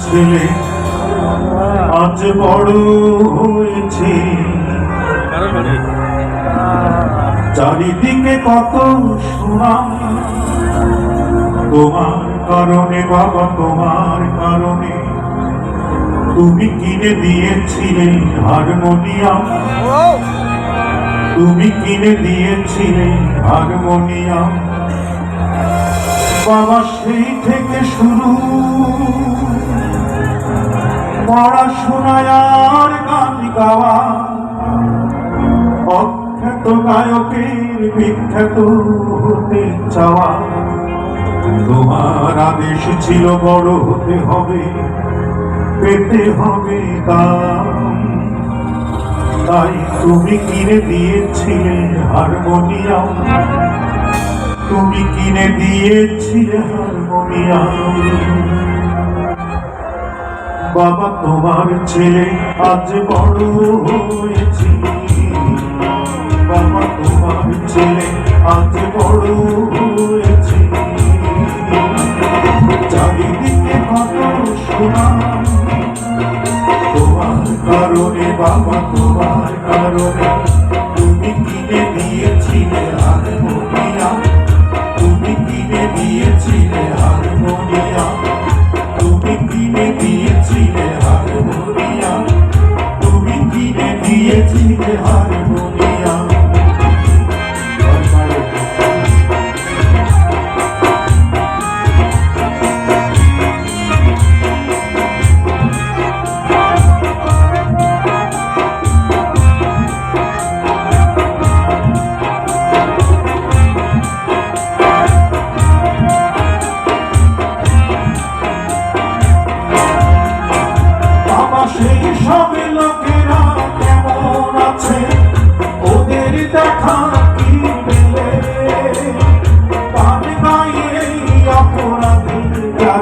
ছেলে আজ বড় হয়েছে। চারিদিকে কত সুনাম। তোমার কারণে বাবা, তোমার কারণে। তুমি কিনে দিয়েছিলে হারমোনিয়াম। তুমি কিনে দিয়েছিলে হারমোনিয়াম। বাবা, সেই থেকে শুরু। পড়াশোনায় আর গান গাওয়া। অখ্যাত গায়কের বিখ্যাত হতে চাওয়া। তোমার আদেশ ছিল বড় হতে হবে, পেতে হবে দাম। তাই তুমি কিনে দিয়েছিলে হারমোনিয়াম। তুমি কিনে দিয়েছিলে হারমোনিয়াম। বাবা তোমার ছেলে আজ বড় হয়েছি। বাবা তোমার ছেলে আজ বড় হয়েছি। চারিদিকে কত শোনা তোমার কারণে, বাবা তোমার কারণে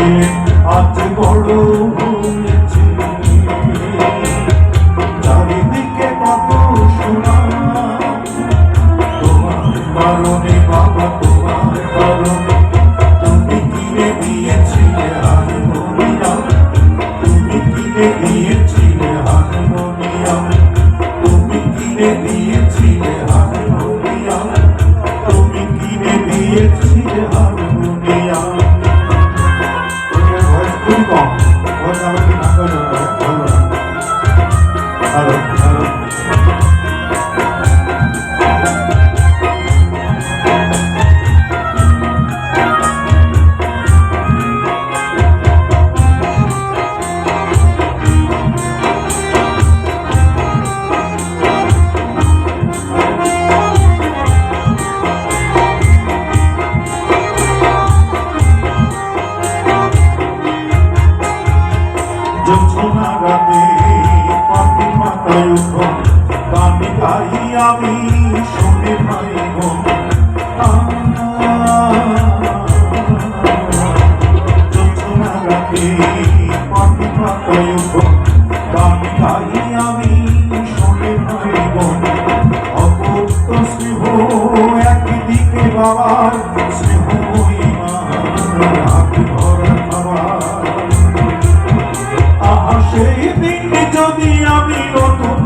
তোমার আজ বড় হয়েছে। চারিদিকে কত শোনা তোমার কারণে আমি শুনে পাই গো জোছনা রাতে পাখি মাথায় উঠো আমি শুনে পাই গো অপুত্ত একদিকে বাবার সেই দিন যদি আমি নতুন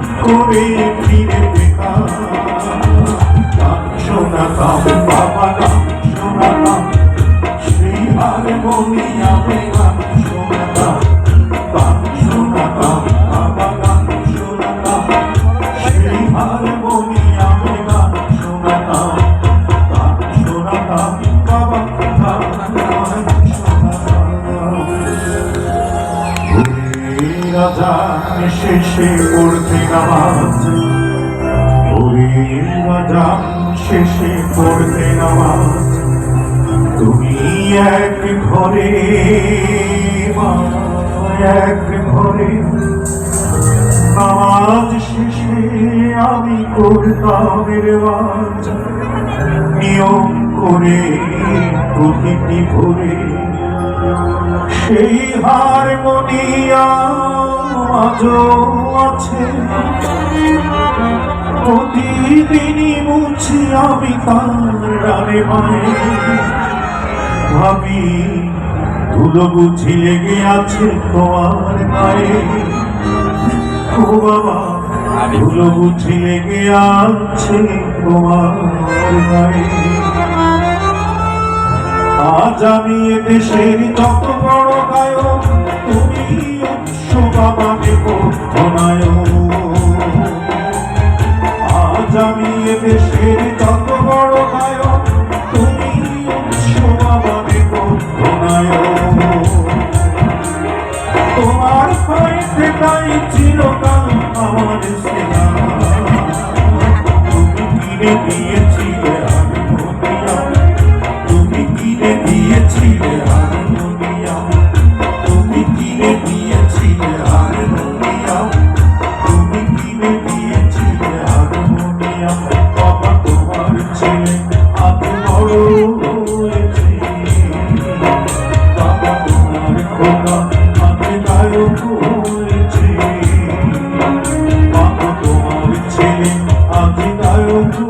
শেষে পড়তে নামাজ ওরে রাজা শেষে পড়তে নামাজ। তুমি এক ঘরে এক ঘরে। নামাজ শেষে আমি করতাম নিয়ম করে প্রতিটি ভোরে। সেই হারমোনিয়া আজও আছে। প্রতিদিনই মুছি আমি তার ভাবি, ধুলো বুঝি লেগে আছে তোমার গায়ে ও বাবা, ধুলো বুঝি লেগে আছে তোমার গায়ে আজ আমি দেশের যত বড় গায়ক, তুমি উৎস বাবা দেশের